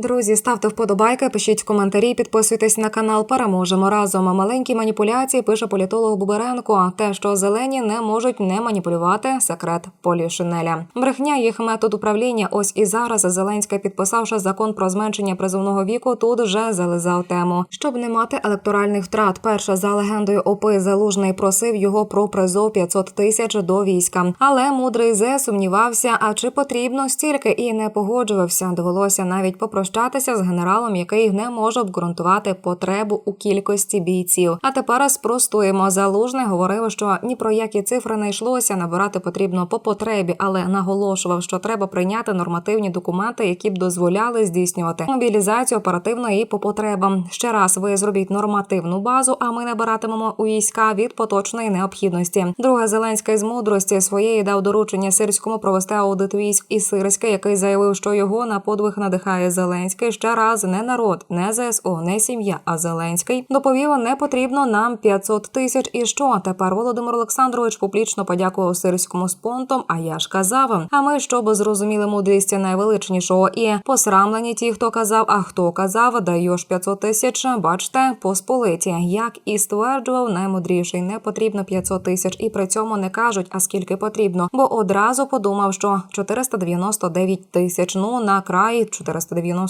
Друзі, ставте вподобайки, пишіть коментарі, підписуйтесь на канал. Переможемо разом. Маленькі маніпуляції пише політолог Буберенко. Те, що зелені не можуть не маніпулювати. Секрет Полі Шинеля. Брехня їх метод управління. Ось і зараз Зеленська, підписавши закон про зменшення призовного віку, тут вже зализав тему, щоб не мати електоральних втрат. Перша за легендою ОПИ Залужний просив його про призов 500 тисяч до війська. Але мудрий зе сумнівався, а чи потрібно стільки і не погоджувався. Довелося навіть попрощатися з генералом, який не може обґрунтувати потребу у кількості бійців. А тепер спростуємо. Залужний говорив, що ні про які цифри не йшлося. Набирати потрібно по потребі, але наголошував, що треба прийняти нормативні документи, які б дозволяли здійснювати мобілізацію оперативно і по потребам. Ще раз ви зробіть нормативну базу, а ми набиратимемо у війська від поточної необхідності. Друге Зеленський з мудрості своєї дав доручення сирському провести аудит військ і Сирське, який заявив, що його на подвиг надихає Зеленський. Ще раз не народ, не ЗСУ, не сім'я, а Зеленський доповів, не потрібно нам 500 тисяч. І що тепер Володимир Олександрович публічно подякував сирському з понтом. А я ж казав. А ми щоб зрозуміли мудрість найвеличнішого і посрамлені ті, хто казав, а хто казав, даєш 500 тисяч. Бачте, посполиті, як і стверджував наймудріший, не потрібно 500 тисяч, і при цьому не кажуть, а скільки потрібно, бо одразу подумав, що 499 тисяч. Ну на краї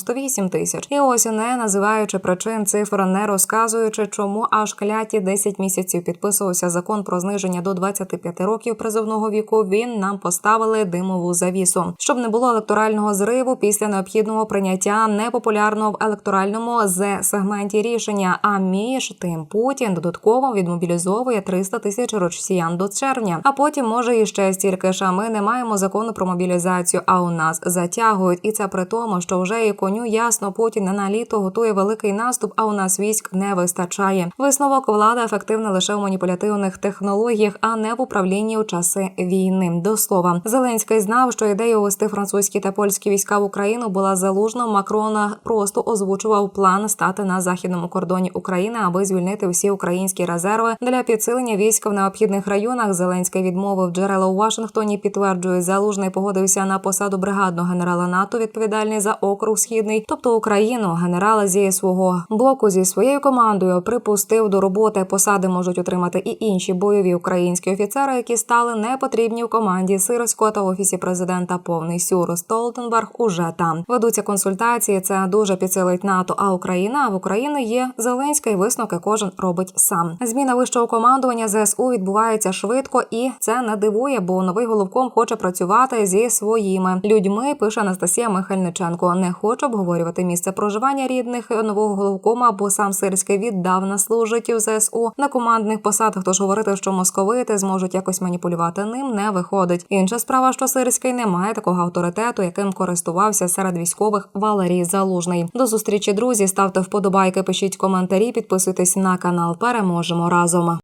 498 тисяч. І ось не називаючи причин цифр, не розказуючи, чому аж кляті 10 місяців підписувався закон про зниження до 25 років призовного віку. Він нам поставили димову завісу, щоб не було електорального зриву після необхідного прийняття непопулярного в електоральному з сегменті рішення. А між тим Путін додатково відмобілізовує 300 тисяч росіян до червня. А потім може іще стільки ж. А ми не маємо закону про мобілізацію. А у нас затягують, і це при тому, що вже і коню ясно Путін на літо готує великий наступ. А у нас військ не вистачає. Висновок влада ефективна лише у маніпулятивних технологіях, а не в управлінні у часи війни. До слова, Зеленський знав, що ідея увести французькі та польські війська в Україну була залужна. Макрона просто озвучував план стати на західному кордоні України, аби звільнити всі українські резерви для підсилення військ в необхідних районах. Зеленський відмовив джерела у Вашингтоні. Підтверджує, залужний погодився на посаду бригадного генерала НАТО, відповідальний за округ східний, тобто Україну. Генерала зі свого боку зі своєю командою припустив до роботи. Посади можуть отримати і інші бойові українські офіцери, які стали непотрібні в команді Сирського та офісі президента. Повний сюр Столтенберг уже там ведуться консультації. Це дуже підсилить НАТО. А Україна в Україні є Зеленська і висновки кожен робить сам. Зміна вищого командування ЗСУ відбувається швидко, і це не дивує, бо новий головком хоче працювати зі своїми людьми. Пише Анастасія Михальниченко. Не хоче обговорювати місце проживання рідних нового головкома, бо сам Сирський віддавна служить в ЗСУ на командних посадах. Тож говорити, що московити зможуть якось маніпулювати ним, не виходить. Інша справа, що Сирський не має такого авторитету, яким користувався серед військових Валерій Залужний. До зустрічі, друзі. Ставте вподобайки, пишіть коментарі, підписуйтесь на канал. Переможемо разом.